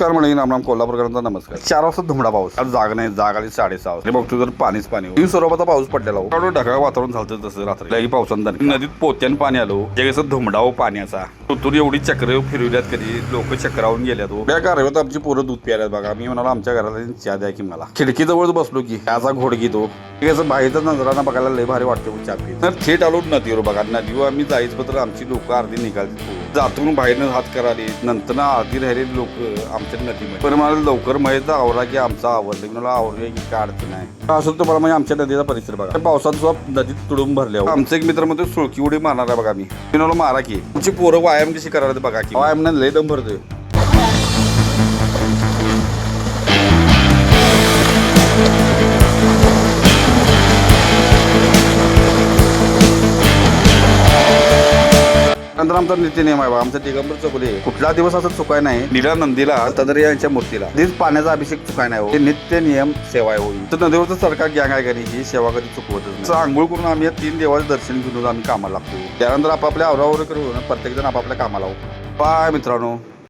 नमस्कार म्हणे रामराम कोल्हापूरकरांचा नमस्कार. चार वाजता धुमडा पाऊस. आज जाग नाही जाग आली साडेसहा वाजता. हे बघतो तर पाणीच पाणी तीन स्वरूपाचा पाऊस पडलेला हो. एवढं ढगाळ वातावरण झालं तसं रात्री. पावसानं नदीत पोत्यान पाणी आलो जे कसं धुमडाव पाण्याचा. ऋतून एवढी चक्र फिरवल्यात कधी लोक चक्रावून गेल्यात हो. त्या कारवात आमची पोरं दूध प्यायल्यात बघा. मी म्हणालो आमच्या घराला चहा द्या की मला. खिडकीजवळ बसलो की त्याचा घोडगी तो हे. कसं बाहेरचा नजराना बघायला लय भारी वाटते हो चहा तर थेट आलो नदीवर बघा. नदीवर आम्ही जायचं तर आमची लोक अर्धी निघाली जातून बाहेरनं हात कराले नंतर ना आधी राहिलेली लोक आमच्या नदीमध्ये. पण मला लवकर माहीत आवरा की आमचा आवडलं मला आवडले की काय अडचण आहे. असं तुम्हाला म्हणजे आमच्या नदीचा परिसर बघा. पावसात सुद्धा नदीत तुडून भरले हो. आमचं एक मित्रमध्ये सुळकी उडी मारणार आहे बघा मी. मी मारा की. तुमची पोरं व्यायाम कशी करायला बघा की. व्यायाम नाही लय दम भरतोय. नंतर आमचा नित्य नियम आहे बा. आमचा दिगंबर चकुले कुठला दिवस असं चुकाय नाही. नीला नंदीला तदरी यांच्या मूर्तीला. तीच पाण्याचा अभिषेक चुकाय नाही हो. नित्य नियम सेवा आहे होईल तर नदीवरचं सरकार गँग आहे घरी. ही सेवा कधी चुकवतच आंघोळ करून आम्ही या तीन देवाचं दर्शन घेऊन आम्ही कामाला लागतो त्यानंतर आपापल्या आवरावर करून प्रत्येक जण आपापल्या कामाला हो. बाय मित्रांनो.